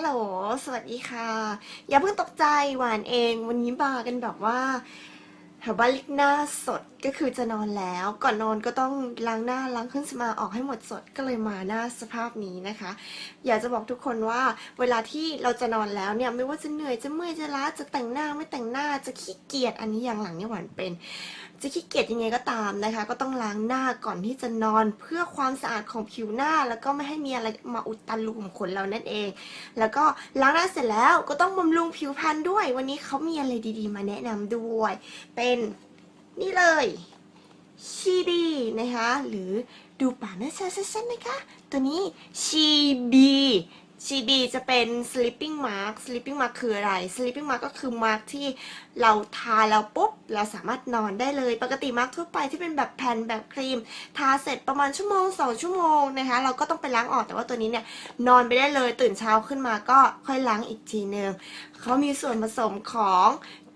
ฮัลโหล สวัสดีค่ะ อย่าเพิ่งตกใจหวานเอง วันนี้มากันแบบว่าแถวบ้านล็กหน้าสดก็คือจะนอนแล้ว ก่อนนอนก็ต้องล้างหน้าล้างเครื่องสำอางออกให้หมดสดก็เลยมาหน้าสภาพนี้นะคะ อยากจะบอกทุกคนว่าเวลาที่เราจะนอนแล้วเนี่ยไม่ว่าจะเหนื่อยจะเมื่อยจะล้าจะแต่งหน้าไม่แต่งหน้าจะขี้เกียจอันนี้อย่างหลังเนี่ยหวานเป็น จะขี้เกียจยังไงก็ตามนะคะ ก็ต้องล้างหน้าก่อนที่จะนอนเพื่อความสะอาดของผิวหน้า แล้วก็ไม่ให้มีอะไรมาอุดตันรูขุมขนเรานั่นเอง แล้วก็ล้างหน้าเสร็จแล้วก็ต้องบำรุงผิวพรรณด้วย วันนี้เขามีอะไรดีๆ มาแนะนำด้วย เป็นนี่เลยชีบีนะคะ หรือดูป่าน้าชาชัดๆนะคะ ตัวนี้ชีบี ชีบีจะเป็น sleeping mask sleeping mask คืออะไร sleeping mask ก็คือ mask ที่เราทาแล้วปุ๊บ เราสามารถนอนได้เลย ปกติมาร์กทั่วไปที่เป็นแบบแผ่นแบบครีม ทาเสร็จประมาณชั่วโมงสองชั่วโมงนะคะ เราก็ต้องไปล้างออกแต่ว่าตัวนี้เนี่ย นอนไปได้เลยตื่นเช้าขึ้นมาก็ค่อยล้างอีกทีนึงเขามีส่วนผสมของ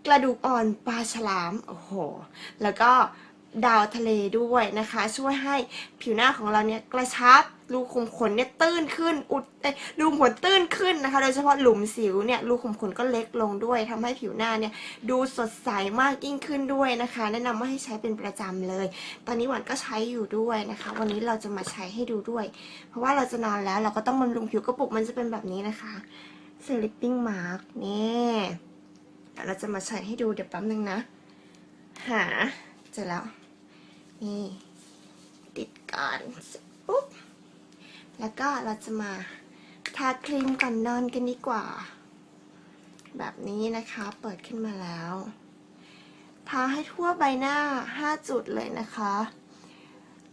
กระดูกอ่อนปลาฉลาม โอ้โห แล้วก็ ดาวทะเลด้วยนะคะ ช่วยให้ผิวหน้าของเราเนี่ยกระชับรูขุมขนเนี่ยตื้นขึ้นอุดเอรูขุมขนตื้นขึ้นนะคะ โดยเฉพาะหลุมสิวเนี่ยรูขุมขนก็เล็กลงด้วยทำให้ผิวหน้าเนี่ยดูสดใสมากยิ่งขึ้นด้วยนะคะ แนะนำว่าให้ใช้เป็นประจำเลย ตอนนี้หวานก็ใช้อยู่ด้วยนะคะ วันนี้เราจะมาใช้ให้ดูด้วย เพราะว่าเราจะนอนแล้วเราก็ต้องบำรุงผิวกระปุกมันจะเป็นแบบนี้นะคะ sleeping mask นี่เดี๋ยวเราจะมาใช้ให้ดูเดี๋ยวแป๊บนึงนะ หา เจอแล้ว นี่ติดก่อนปุ๊บแล้วก็เราจะมาทาครีมก่อนนอนกันดีกว่า แบบนี้นะคะเปิดขึ้นมาแล้ว ทาให้ทั่วใบหน้า 5 จุดเลยนะคะ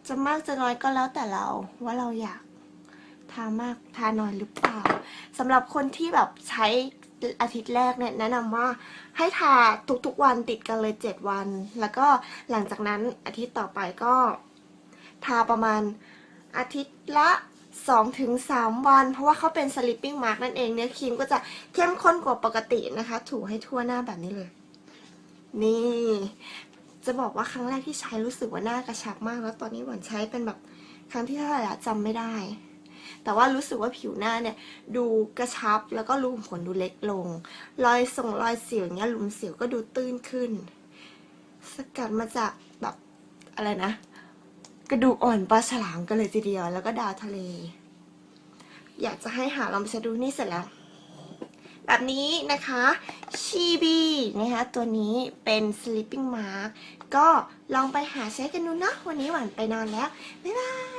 จะมากจะน้อยก็แล้วแต่เราว่าเราอยากทามากทาน้อยหรือเปล่าสำหรับคนที่แบบใช้ อาทิตย์แรกเนี่ยแนะนำว่าให้ทาทุกๆวันติดกันเลย 7 วัน แล้วก็หลังจากนั้นอาทิตย์ต่อไปก็ ทาประมาณอาทิตย์ละ2ถึงวัน เพราะว่าเขาเป็น sleeping mask นั่นเองเนื้อครีมก็จะเข้มข้นกว่าปกตินะคะ ถูให้ทั่วหน้าแบบนี้เลย นี่ จะบอกว่าครั้งแรกที่ใช้รู้สึกว่าหน้ากระชับมาก แล้วตอนนี้หวานใช้เป็นแบบครั้งที่เท่าไหร่ละจำไม่ได้ แต่ว่ารู้สึกว่าผิวหน้าเนี่ยดูกระชับแล้วก็รูขุมขนดูเล็กลง รอยส่งรอยสิวอย่างเงี้ยหลุมสิวก็ดูตื้นขึ้น สกัดมาจากแบบอะไรนะ กระดูกอ่อนปลาฉลามกันเลยทีเดียว แล้วก็ดาวทะเล อยากจะให้หาลองไปใช้ดูนี่เสร็จแล้ว แบบนี้นะคะชีบีนะคะตัวนี้เป็น sleeping mask ก็ลองไปหาใช้กันดูนะวันนี้หวานไปนอนแล้ว บ๊ายบาย